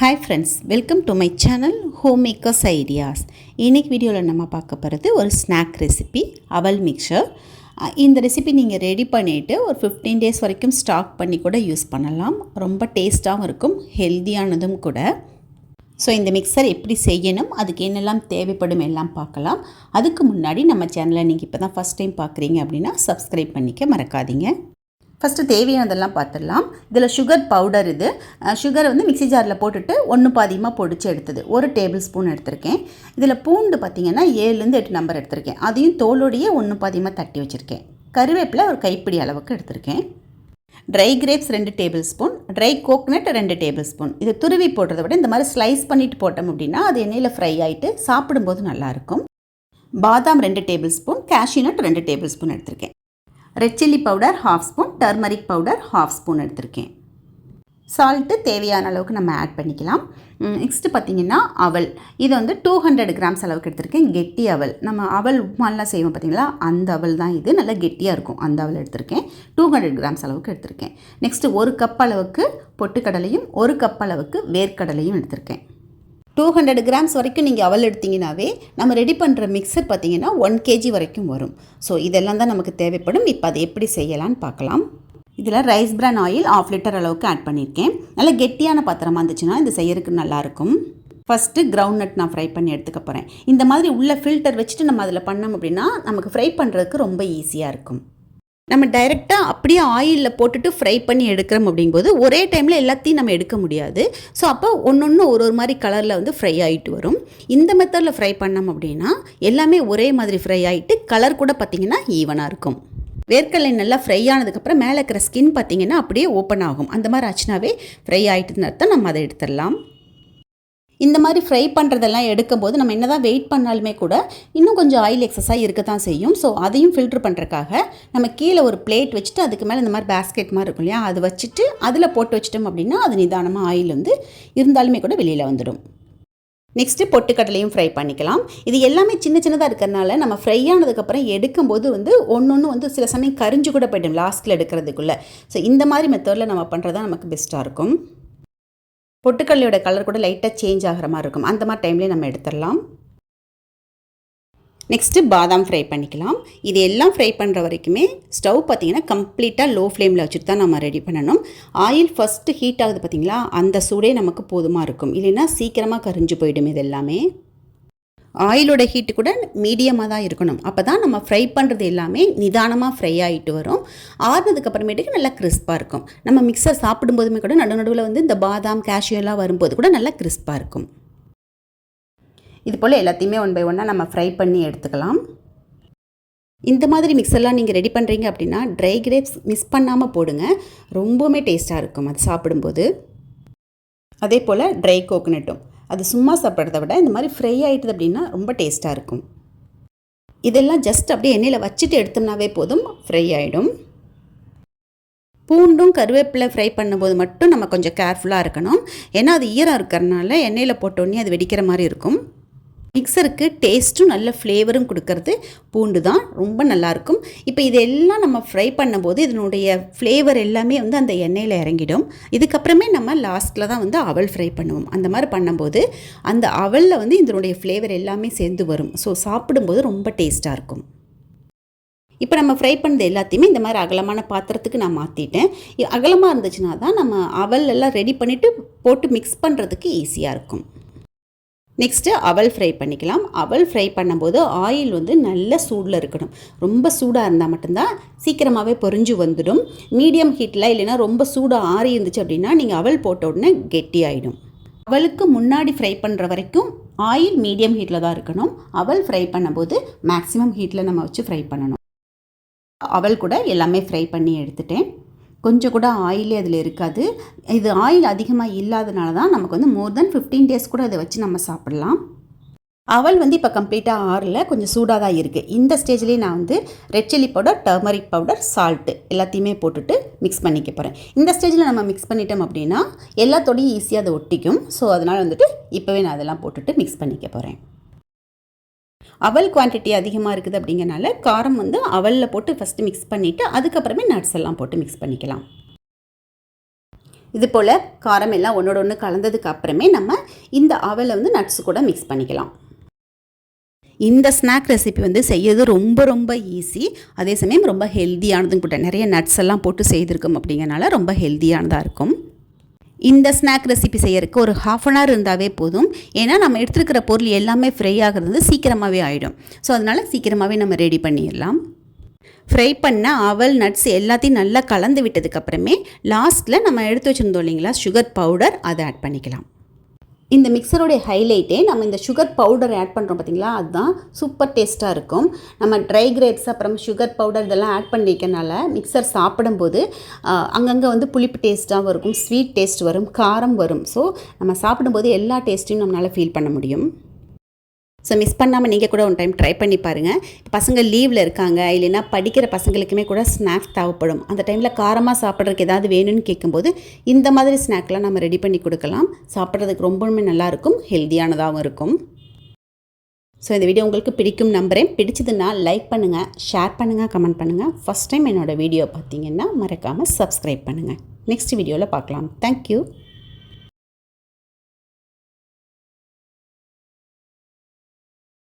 Hi friends welcome to my channel home makers ideas இன்னைக்கு வீடியோவில் நம்ம பார்க்க போகிறது ஒரு ஸ்நாக் ரெசிபி அவல் மிக்சர் இந்த ரெசிபி நீங்கள் ரெடி பண்ணிவிட்டு ஒரு ஃபிஃப்டீன் டேஸ் வரைக்கும் ஸ்டாக் பண்ணி கூட யூஸ் பண்ணலாம். ரொம்ப டேஸ்ட்டாகவும் இருக்கும் ஹெல்த்தியானதும் கூட. ஸோ இந்த மிக்சர் எப்படி செய்யணும் அதுக்கு என்னெல்லாம் தேவைப்படும் எல்லாம் பார்க்கலாம். அதுக்கு முன்னாடி நம்ம சேனலை நீங்கள் இப்போ தான் ஃபஸ்ட் டைம் பார்க்குறீங்க அப்படின்னா சப்ஸ்கிரைப் பண்ணிக்க மறக்காதீங்க. ஃபஸ்ட்டு தேவையானதெல்லாம் பார்த்துடலாம். இதில் சுகர் பவுடர் இது. சுகரை வந்து மிக்ஸி ஜாரில் போட்டுட்டு ஒன்று பாதியமாக பொடிச்சு எடுத்தது. ஒரு டேபிள் ஸ்பூன் எடுத்திருக்கேன். இதில் பூண்டு பார்த்திங்கன்னா ஏழுலேருந்து எட்டு நம்பர் எடுத்திருக்கேன். அதையும் தோலோடையே ஒன்று பாதியமாக தட்டி வச்சுருக்கேன். கருவேப்பிலை ஒரு கைப்பிடி அளவுக்கு எடுத்திருக்கேன். ட்ரை கிரேப்ஸ் ரெண்டு டேபிள் ஸ்பூன் ட்ரை கோக்னட் ரெண்டு டேபிள் ஸ்பூன் இது துருவி போடுறத விட இந்த மாதிரி ஸ்லைஸ் பண்ணிட்டு போட்டோம் அப்படின்னா அது எண்ணெயில் ஃப்ரை ஆகிட்டு சாப்பிடும்போது நல்லாயிருக்கும் பாதாம் ரெண்டு டேபிள் ஸ்பூன் கேஷ்யூ நட் ரெண்டு டேபிள் ஸ்பூன் எடுத்திருக்கேன். Red chilli powder half spoon turmeric powder half spoon எடுத்திருக்கேன். சால்ட்டு தேவையான அளவுக்கு நம்ம ஆட் பண்ணிக்கலாம். நெக்ஸ்ட்டு பார்த்திங்கன்னா அவல். இது வந்து டூ ஹண்ட்ரட் கிராம்ஸ் அளவுக்கு எடுத்திருக்கேன். கெட்டி அவல். நம்ம அவல் உப்புமாலாம் செய்வோம் பார்த்தீங்களா? அந்த அவல் தான் இது. நல்லா கெட்டியாக இருக்கும். அந்த அவல் எடுத்திருக்கேன். டூ ஹண்ட்ரட் கிராம்ஸ் அளவுக்கு எடுத்திருக்கேன். நெக்ஸ்ட்டு ஒரு கப் அளவுக்கு பொட்டுக்கடலையும் ஒரு கப் அளவுக்கு வேர்க்கடலையும் எடுத்திருக்கேன். டூ ஹண்ட்ரட் கிராம்ஸ் வரைக்கும் நீங்கள் அவல் எடுத்திங்கனாவே நம்ம ரெடி பண்ணுற மிக்சர் பார்த்தீங்கன்னா ஒன் கேஜி வரைக்கும் வரும். ஸோ இதெல்லாம் தான் நமக்கு தேவைப்படும். இப்போ அதை எப்படி செய்யலான்னு பார்க்கலாம் இதில் rice bran oil half litre அளவுக்கு ஆட் பண்ணியிருக்கேன் நல்லா கெட்டியான பாத்திரமாக இருந்துச்சுன்னா இது செய்யறதுக்கு நல்லாயிருக்கும் ஃபஸ்ட்டு கிரவுண்ட் நட் நான் ஃப்ரை பண்ணி எடுத்துக்க போகிறேன் இந்த மாதிரி உள்ள ஃபில்டர் வச்சுட்டு நம்ம அதில் பண்ணோம் அப்படின்னா நமக்கு ஃப்ரை பண்ணுறதுக்கு ரொம்ப ஈஸியாக இருக்கும். நம்ம டைரெக்டாக அப்படியே ஆயிலில் போட்டுட்டு ஃப்ரை பண்ணி எடுக்கிறோம் அப்படிங்கும்போது ஒரே டைமில் எல்லாத்தையும் நம்ம எடுக்க முடியாது. ஸோ அப்போ ஒன்று ஒன்று ஒரு ஒரு மாதிரி கலரில் வந்து ஃப்ரை ஆகிட்டு வரும். இந்த மெத்தடில் ஃப்ரை பண்ணோம் அப்படின்னா எல்லாமே ஒரே மாதிரி ஃப்ரை ஆகிட்டு கலர் கூட பார்த்திங்கன்னா ஈவனாக இருக்கும். வேர்க்கடலை நல்லா ஃப்ரை ஆனதுக்கப்புறம் மேலே இருக்கிற ஸ்கின் பார்த்திங்கன்னா அப்படியே ஓப்பன் ஆகும். அந்த மாதிரி ஆச்சுனாவே ஃப்ரை ஆகிட்டுன்னு அர்த்தம் நம்ம அதை எடுத்துடலாம். இந்த மாதிரி ஃப்ரை பண்ணுறதெல்லாம் எடுக்கும்போது நம்ம என்ன தான் வெயிட் பண்ணாலுமே கூட இன்னும் கொஞ்சம் ஆயில் எக்ஸஸாக இருக்க தான் செய்யும். ஸோ அதையும் ஃபில்ட்ரு பண்ணுறக்காக நம்ம கீழே ஒரு பிளேட் வச்சுட்டு அதுக்கு மேலே இந்த மாதிரி பேஸ்கெட் மாதிரி இருக்கும் இல்லையா? அதை வச்சுட்டு அதில் போட்டு வச்சிட்டோம் அப்படின்னா அது நிதானமாக ஆயில் வந்து இருந்தாலுமே கூட வெளியில் வந்துடும். நெக்ஸ்ட்டு பொட்டுக்கடலையும் ஃப்ரை பண்ணிக்கலாம். இது எல்லாமே சின்ன சின்னதாக இருக்கிறனால நம்ம ஃப்ரை ஆனதுக்கப்புறம் எடுக்கும்போது வந்து ஒன்று ஒன்று வந்து சில சமயம் கரிஞ்சு கூட போய்டும் லாஸ்ட்டில் எடுக்கிறதுக்குள்ளே. ஸோ இந்த மாதிரி மெத்தடில் நம்ம பண்ணுறது தான் நமக்கு பெஸ்ட்டாக இருக்கும். பொட்டுக்கல்லையோட கலர் கூட லைட்டாக சேஞ்ச் ஆகிற மாதிரி இருக்கும். அந்த மாதிரி டைம்லேயே நம்ம எடுத்துடலாம். நெக்ஸ்ட்டு பாதாம் ஃப்ரை பண்ணிக்கலாம். இது எல்லாம் ஃப்ரை பண்ணுற வரைக்குமே ஸ்டவ் பார்த்திங்கன்னா கம்ப்ளீட்டாக லோ ஃப்ளேமில் வச்சுட்டு தான் நம்ம ரெடி பண்ணணும். ஆயில் ஃபஸ்ட்டு ஹீட் ஆகுது பார்த்திங்களா அந்த சூடே நமக்கு போதுமாக இருக்கும். இல்லைன்னா சீக்கிரமாக கரிஞ்சு போயிடும் இது எல்லாமே. ஆயிலோட ஹீட்டு கூட மீடியமாக தான் இருக்கணும். அப்போ தான் நம்ம ஃப்ரை பண்ணுறது எல்லாமே நிதானமாக ஃப்ரை ஆகிட்டு வரும். ஆறுனதுக்கு அப்புறமேட்டுக்கு நல்லா கிறிஸ்பாக இருக்கும். நம்ம மிக்சர் சாப்பிடும்போதுமே கூட நடு நடுவில் வந்து இந்த பாதாம் கேஷ்யூலாம் வரும்போது கூட நல்லா கிறிஸ்பாக இருக்கும். இது போல் எல்லாத்தையுமே ஒன் பை ஒன்னாக நம்ம ஃப்ரை பண்ணி எடுத்துக்கலாம். இந்த மாதிரி மிக்சர்லாம் நீங்கள் ரெடி பண்ணுறீங்க அப்படின்னா ட்ரை கிரேப்ஸ் மிஸ் பண்ணாமல் போடுங்க. ரொம்பவுமே டேஸ்ட்டாக இருக்கும் அது சாப்பிடும்போது. அதே போல் ட்ரை கோகனட்டும் அது சும்மா சாப்பிட்றத விட இந்த மாதிரி ஃப்ரை ஆகிட்டுது அப்படின்னா ரொம்ப டேஸ்ட்டாக இருக்கும். இதெல்லாம் ஜஸ்ட் அப்படியே எண்ணெயில் வச்சுட்டு எடுத்தோம்னாவே போதும் ஃப்ரை ஆகிடும் பூண்டும் கருவேப்பிலை ஃப்ரை பண்ணும்போது மட்டும் நம்ம கொஞ்சம் கேர்ஃபுல்லாக இருக்கணும். ஏன்னா அது ஈரம் இருக்கிறனால எண்ணெயில் போட்டோன்னே அது வெடிக்கிற மாதிரி இருக்கும். மிக்சருக்கு டேஸ்ட்டும் நல்ல ஃப்ளேவரும் கொடுக்கறது பூண்டு தான். ரொம்ப நல்லாயிருக்கும் இப்போ இதெல்லாம் நம்ம ஃப்ரை பண்ணும்போது இதனுடைய ஃப்ளேவர் எல்லாமே வந்து அந்த எண்ணெயில் இறங்கிடும். இதுக்கப்புறமே நம்ம லாஸ்ட்டில் தான் வந்து அவல் ஃப்ரை பண்ணுவோம். அந்த மாதிரி பண்ணும்போது அந்த அவலில் வந்து இதனுடைய ஃப்ளேவர் எல்லாமே சேர்ந்து வரும். ஸோ சாப்பிடும்போது ரொம்ப டேஸ்ட்டாக இருக்கும். இப்போ நம்ம ஃப்ரை பண்ணது எல்லாத்தையுமே இந்த மாதிரி அகலமான பாத்திரத்துக்கு நான் மாற்றிட்டேன் அகலமாக இருந்துச்சுன்னா தான் நம்ம அவல் எல்லாம் ரெடி பண்ணிவிட்டு போட்டு மிக்ஸ் பண்ணுறதுக்கு ஈஸியாக இருக்கும். நெக்ஸ்ட்டு அவல் ஃப்ரை பண்ணிக்கலாம். அவல் ஃப்ரை பண்ணும்போது ஆயில் வந்து நல்ல சூடில் இருக்கணும். ரொம்ப சூடாக இருந்தால் மட்டும்தான் சீக்கிரமாகவே பொறிஞ்சு வந்துடும். மீடியம் ஹீட்டில் இல்லைன்னா ரொம்ப சூடாக ஆறி இருந்துச்சு அப்படின்னா நீங்கள் அவல் போட்ட உடனே கெட்டி ஆகிடும் அவளுக்கு முன்னாடி ஃப்ரை பண்ணுற வரைக்கும் ஆயில் மீடியம் ஹீட்டில் தான் இருக்கணும். அவல் ஃப்ரை பண்ணும்போது மேக்ஸிமம் ஹீட்டில் நம்ம வச்சு ஃப்ரை பண்ணணும். அவல் கூட எல்லாமே ஃப்ரை பண்ணி எடுத்துட்டேன். கொஞ்சம் கூட ஆயிலே அதில் இருக்காது. இது ஆயில் அதிகமாக இல்லாதனால தான் நமக்கு வந்து மோர் தென் ஃபிஃப்டீன் டேஸ் கூட இதை வச்சு நம்ம சாப்பிட்லாம். அவல் வந்து இப்போ கம்ப்ளீட்டாக ஆறல கொஞ்சம் சூடாக தான் இருக்குது இந்த ஸ்டேஜ்லேயே நான் வந்து red chilli powder turmeric powder salt எல்லாத்தையுமே போட்டுட்டு மிக்ஸ் பண்ணிக்க போகிறேன் இந்த ஸ்டேஜில் நம்ம மிக்ஸ் பண்ணிட்டோம் அப்படின்னா எல்லாத்தோடையும் ஈஸியாக அதை ஒட்டிக்கும். ஸோ அதனால் வந்துட்டு இப்போவே நான் அதெல்லாம் போட்டுட்டு மிக்ஸ் பண்ணிக்க போகிறேன் அவல் குவான்டிட்டி அதிகமாக இருக்குது அப்படிங்கிறனால காரம் வந்து அவலில் போட்டு ஃபஸ்ட்டு மிக்ஸ் பண்ணிவிட்டு அதுக்கப்புறமே நட்ஸ் எல்லாம் போட்டு மிக்ஸ் பண்ணிக்கலாம். இது போல் காரம் எல்லாம் ஒன்றோட ஒன்று கலந்ததுக்கு அப்புறமே நம்ம இந்த அவலை வந்து நட்ஸ் கூட மிக்ஸ் பண்ணிக்கலாம். இந்த ஸ்நாக் ரெசிபி வந்து செய்யறது ரொம்ப ரொம்ப ஈஸி அதே சமயம் ரொம்ப ஹெல்த்தியானதும் கூட. நிறைய நட்ஸ் எல்லாம் போட்டு செய்திருக்கோம் அப்படிங்கறனால ரொம்ப ஹெல்த்தியானதாக இருக்கும். இந்த ஸ்நாக் ரெசிபி செய்யறதுக்கு ஒரு ஹாஃப் அன் ஹவர் இருந்தாவே போதும். ஏன்னா நம்ம எடுத்துருக்கிற பொருள் எல்லாமே ஃப்ரை ஆகிறது வந்து சீக்கிரமாகவே ஆகிடும் ஸோ அதனால் சீக்கிரமாகவே நம்ம ரெடி பண்ணிடலாம். ஃப்ரை பண்ண அவல் நட்ஸ் எல்லாத்தையும் நல்லா கலந்து விட்டதுக்கப்புறமே லாஸ்ட்டில் நம்ம எடுத்து வச்சுருந்தோம் இல்லைங்களா சுகர் பவுடர் அதை ஆட் பண்ணிக்கலாம். இந்த மிக்சருடைய ஹைலைட்டே நம்ம இந்த சுகர் பவுடர் ஆட் பண்ணுறோம் பார்த்தீங்களா அதுதான் சூப்பர் டேஸ்ட்டாக இருக்கும். நம்ம ட்ரை கிரேப்ஸ் அப்புறம் சுகர் பவுடர் இதெல்லாம் ஆட் பண்ணிக்கனால மிக்சர் சாப்பிடும்போது அங்கங்கே வந்து புளிப்பு டேஸ்ட்டாகவும் இருக்கும் ஸ்வீட் டேஸ்ட் வரும் காரம் வரும். ஸோ நம்ம சாப்பிடும்போது எல்லா டேஸ்ட்டையும் நம்மளால் ஃபீல் பண்ண முடியும். ஸோ மிஸ் பண்ணாமல் நீங்கள் கூட ஒன் டைம் ட்ரை பண்ணி பாருங்கள் பசங்க லீவில் இருக்காங்க. இல்லைன்னா படிக்கிற பசங்களுக்குமே கூட ஸ்நாக்ஸ் தேவைப்படும். அந்த டைமில் காரமாக சாப்பிட்றதுக்கு ஏதாவது வேணும்னு கேட்கும்போது இந்த மாதிரி ஸ்நாக்லாம் நம்ம ரெடி பண்ணி கொடுக்கலாம். சாப்பிட்றதுக்கு ரொம்பவுமே நல்லாயிருக்கும் ஹெல்த்தியானதாகவும் இருக்கும். ஸோ இந்த வீடியோ உங்களுக்கு பிடிக்கும் நம்புகிறேன் பிடிச்சதுன்னா லைக் பண்ணுங்கள் ஷேர் பண்ணுங்கள் கமெண்ட் பண்ணுங்கள் ஃபஸ்ட் டைம் என்னோடய வீடியோ பார்த்தீங்கன்னா மறக்காமல் சப்ஸ்கிரைப் பண்ணுங்கள் நெக்ஸ்ட் வீடியோவில் பார்க்கலாம். தேங்க்யூ